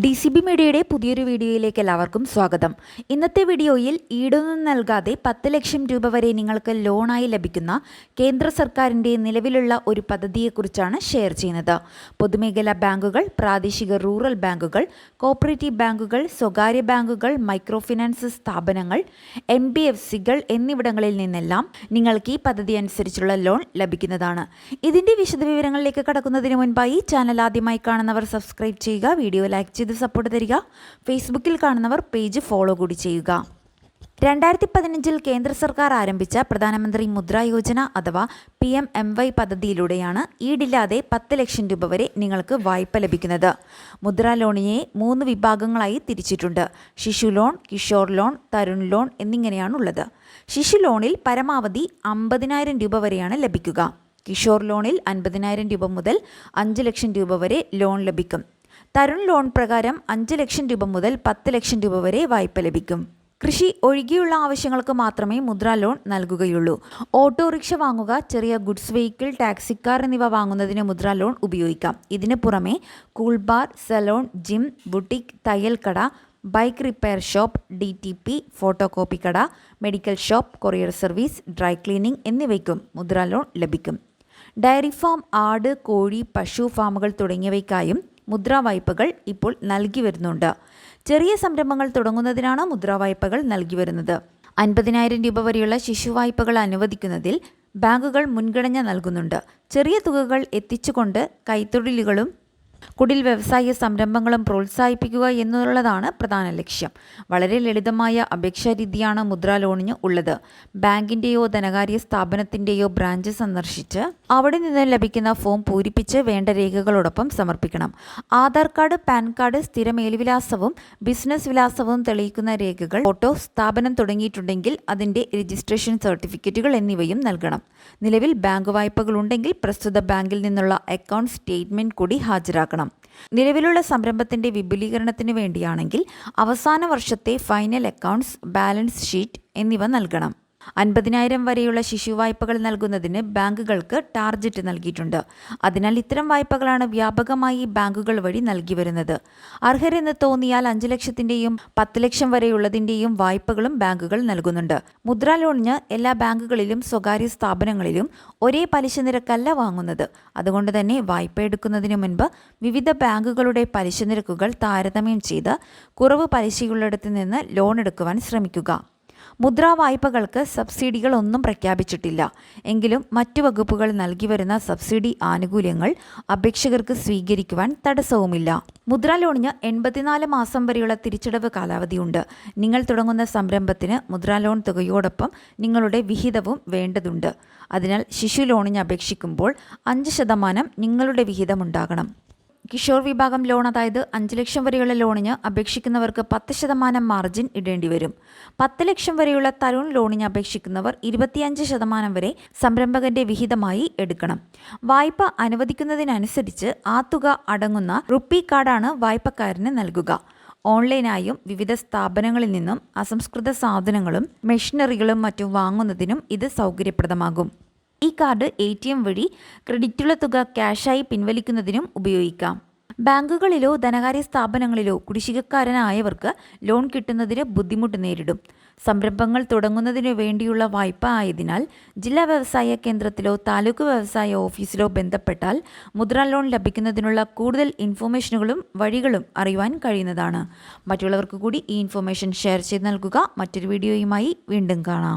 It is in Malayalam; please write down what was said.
ഡി സി ബി മീഡിയയുടെ പുതിയൊരു വീഡിയോയിലേക്ക് എല്ലാവർക്കും സ്വാഗതം. ഇന്നത്തെ വീഡിയോയിൽ ഈടൊന്നും നൽകാതെ പത്ത് ലക്ഷം രൂപ വരെ നിങ്ങൾക്ക് ലോണായി ലഭിക്കുന്ന കേന്ദ്ര സർക്കാരിന്റെ നിലവിലുള്ള ഒരു പദ്ധതിയെക്കുറിച്ചാണ് ഷെയർ ചെയ്യുന്നത്. പൊതുമേഖലാ ബാങ്കുകൾ പ്രാദേശിക റൂറൽ ബാങ്കുകൾ കോപ്പറേറ്റീവ് ബാങ്കുകൾ സ്വകാര്യ ബാങ്കുകൾ മൈക്രോ ഫിനാൻസ് സ്ഥാപനങ്ങൾ എം ബി എഫ് സികൾ എന്നിവിടങ്ങളിൽ നിന്നെല്ലാം നിങ്ങൾക്ക് ഈ പദ്ധതി അനുസരിച്ചുള്ള ലോൺ ലഭിക്കുന്നതാണ്. ഇതിന്റെ വിശദവിവരങ്ങളിലേക്ക് കടക്കുന്നതിന് മുൻപായി ചാനൽ ആദ്യമായി കാണുന്നവർ സബ്സ്ക്രൈബ് ചെയ്യുക വീഡിയോ ലൈക്ക് ചെയ്ത് സപ്പോർട്ട് തരിക. ഫേസ്ബുക്കിൽ കാണുന്നവർ പേജ് ഫോളോ കൂടി ചെയ്യുക. രണ്ടായിരത്തി പതിനഞ്ചിൽ കേന്ദ്ര സർക്കാർ ആരംഭിച്ച പ്രധാനമന്ത്രി മുദ്ര യോജന അഥവാ പി എം എം വൈ പദ്ധതിയിലൂടെയാണ് ഈടില്ലാതെ പത്ത് ലക്ഷം രൂപ വരെ നിങ്ങൾക്ക് വായ്പ ലഭിക്കുന്നത്. മുദ്ര ലോണിനെ മൂന്ന് വിഭാഗങ്ങളായി തിരിച്ചിട്ടുണ്ട്. Shishu loan Kishore loan Tarun loan എന്നിങ്ങനെയാണുള്ളത്. Shishu ലോണിൽ പരമാവധി അമ്പതിനായിരം രൂപ വരെയാണ് ലഭിക്കുക. കിഷോർ ലോണിൽ അൻപതിനായിരം രൂപ മുതൽ അഞ്ച് ലക്ഷം രൂപ വരെ ലോൺ ലഭിക്കും. തരുൺ ലോൺ പ്രകാരം അഞ്ച് ലക്ഷം രൂപ മുതൽ പത്ത് ലക്ഷം രൂപ വരെ വായ്പ ലഭിക്കും. കൃഷി ഒഴികെയുള്ള ആവശ്യങ്ങൾക്ക് മാത്രമേ മുദ്ര ലോൺ നൽകുകയുള്ളൂ. ഓട്ടോറിക്ഷ വാങ്ങുക ചെറിയ ഗുഡ്സ് വെഹിക്കിൾ ടാക്സി കാർ എന്നിവ വാങ്ങുന്നതിന് മുദ്ര ലോൺ ഉപയോഗിക്കാം. ഇതിന് പുറമെ cool bar salon gym boutique തയ്യൽ കട bike repair shop D T P photo copy കട medical shop courier service dry cleaning എന്നിവയ്ക്കും മുദ്ര ലോൺ ലഭിക്കും. ഡയറി ഫാം ആട് കോഴി പശു ഫാമുകൾ തുടങ്ങിയവയ്ക്കായും മുദ്രാ വായ്പകൾ ഇപ്പോൾ നൽകി വരുന്നുണ്ട്. ചെറിയ സംരംഭങ്ങൾ തുടങ്ങുന്നതിനാണ് മുദ്രാ വായ്പകൾ നൽകി വരുന്നത്. അൻപതിനായിരം രൂപ വരെയുള്ള ശിശു വായ്പകൾ അനുവദിക്കുന്നതിൽ ബാങ്കുകൾ മുൻഗണന നൽകുന്നുണ്ട്. ചെറിയ തുകകൾ എത്തിച്ചുകൊണ്ട് കൈത്തൊഴിലുകളും കുടിൽ വ്യവസായ സംരംഭങ്ങളും പ്രോത്സാഹിപ്പിക്കുക എന്നുള്ളതാണ് പ്രധാന ലക്ഷ്യം. വളരെ ലളിതമായ അപേക്ഷാ രീതിയാണ് മുദ്രാ ലോണിന് ഉള്ളത്. ബാങ്കിന്റെയോ ധനകാര്യ സ്ഥാപനത്തിന്റെയോ ബ്രാഞ്ച് സന്ദർശിച്ച് അവിടെ നിന്ന് ലഭിക്കുന്ന ഫോം പൂരിപ്പിച്ച് വേണ്ട രേഖകളോടൊപ്പം സമർപ്പിക്കണം. ആധാർ കാർഡ് പാൻ കാർഡ് സ്ഥിര മേൽവിലാസവും ബിസിനസ് വിലാസവും തെളിയിക്കുന്ന രേഖകൾ ഫോട്ടോ സ്ഥാപനം തുടങ്ങിയിട്ടുണ്ടെങ്കിൽ അതിന്റെ രജിസ്ട്രേഷൻ സർട്ടിഫിക്കറ്റുകൾ എന്നിവയും നൽകണം. നിലവിൽ ബാങ്ക് വായ്പകൾ ഉണ്ടെങ്കിൽ പ്രസ്തുത ബാങ്കിൽ നിന്നുള്ള അക്കൗണ്ട് സ്റ്റേറ്റ്മെന്റ് കൂടി ഹാജരാക്കണം. നിലവിലുള്ള സംരംഭത്തിന്റെ വിപുലീകരണത്തിന് വേണ്ടിയാണെങ്കിൽ അവസാന വർഷത്തെ ഫൈനൽ അക്കൗണ്ട്സ് ബാലൻസ് ഷീറ്റ് എന്നിവ നൽകണം. അൻപതിനായിരം വരെയുള്ള ശിശു വായ്പകൾ നൽകുന്നതിന് ബാങ്കുകൾക്ക് ടാർജറ്റ് നൽകിയിട്ടുണ്ട്. അതിനാൽ ഇത്തരം വായ്പകളാണ് വ്യാപകമായി ബാങ്കുകൾ വഴി നൽകി വരുന്നത്. അർഹരെന്ന് തോന്നിയാൽ അഞ്ച് ലക്ഷത്തിന്റെയും പത്ത് ലക്ഷം വരെയുള്ളതിന്റെയും വായ്പകളും ബാങ്കുകൾ നൽകുന്നുണ്ട്. മുദ്രാ ലോണിന് എല്ലാ ബാങ്കുകളിലും സ്വകാര്യ സ്ഥാപനങ്ങളിലും ഒരേ പലിശ നിരക്കല്ല വാങ്ങുന്നത്. അതുകൊണ്ട് തന്നെ വായ്പ എടുക്കുന്നതിന് മുൻപ് വിവിധ ബാങ്കുകളുടെ പലിശ നിരക്കുകൾ താരതമ്യം ചെയ്ത് കുറവ് പലിശയുള്ളിടത്ത് നിന്ന് ലോൺ എടുക്കുവാൻ ശ്രമിക്കുക. മുദ്രാ വായ്പകൾക്ക് സബ്സിഡികൾ ഒന്നും പ്രഖ്യാപിച്ചിട്ടില്ല. എങ്കിലും മറ്റു വകുപ്പുകൾ നൽകി വരുന്ന സബ്സിഡി ആനുകൂല്യങ്ങൾ അപേക്ഷകർക്ക് സ്വീകരിക്കുവാൻ തടസ്സവുമില്ല. മുദ്രാ ലോണിന് എൺപത്തിനാല് മാസം വരെയുള്ള തിരിച്ചടവ് കാലാവധിയുണ്ട്. നിങ്ങൾ തുടങ്ങുന്ന സംരംഭത്തിന് മുദ്രാ ലോൺ തുകയോടൊപ്പം നിങ്ങളുടെ വിഹിതവും വേണ്ടതുണ്ട്. അതിനാൽ ശിശു ലോണിന് അപേക്ഷിക്കുമ്പോൾ അഞ്ച് ശതമാനം നിങ്ങളുടെ വിഹിതമുണ്ടാകണം. കിഷോർ വിഭാഗം ലോൺ അതായത് അഞ്ച് ലക്ഷം വരെയുള്ള ലോണിന് അപേക്ഷിക്കുന്നവർക്ക് പത്ത് ശതമാനം മാർജിൻ ഇടേണ്ടി വരും. പത്ത് ലക്ഷം വരെയുള്ള തരുൺ ലോണിന് അപേക്ഷിക്കുന്നവർ ഇരുപത്തിയഞ്ച് ശതമാനം വരെ സംരംഭകന്റെ വിഹിതമായി എടുക്കണം. വായ്പ അനുവദിക്കുന്നതിനനുസരിച്ച് ആ തുക അടങ്ങുന്ന റുപ്പി കാർഡാണ് വായ്പക്കാരന് നൽകുക. ഓൺലൈനായും വിവിധ സ്ഥാപനങ്ങളിൽ നിന്നും അസംസ്കൃത സാധനങ്ങളും മെഷീനറികളും മറ്റും വാങ്ങുന്നതിനും ഇത് സൗകര്യപ്രദമാകും. ഈ കാർഡ് എ ടി എം വഴി ക്രെഡിറ്റുള്ള തുക ക്യാഷായി പിൻവലിക്കുന്നതിനും ഉപയോഗിക്കാം. ബാങ്കുകളിലോ ധനകാര്യ സ്ഥാപനങ്ങളിലോ കുടിശ്ശികക്കാരനായവർക്ക് ലോൺ കിട്ടുന്നതിന് ബുദ്ധിമുട്ട് നേരിടും. സംരംഭങ്ങൾ തുടങ്ങുന്നതിനു വേണ്ടിയുള്ള വായ്പ ആയതിനാൽ ജില്ലാ വ്യവസായ കേന്ദ്രത്തിലോ താലൂക്ക് വ്യവസായ ഓഫീസിലോ ബന്ധപ്പെട്ടാൽ മുദ്ര ലോൺ ലഭിക്കുന്നതിനുള്ള കൂടുതൽ ഇൻഫോർമേഷനുകളും വഴികളും അറിയുവാൻ കഴിയുന്നതാണ്. മറ്റുള്ളവർക്ക് കൂടി ഈ ഇൻഫോർമേഷൻ ഷെയർ ചെയ്ത് നൽകുക. മറ്റൊരു വീഡിയോയുമായി വീണ്ടും കാണാം.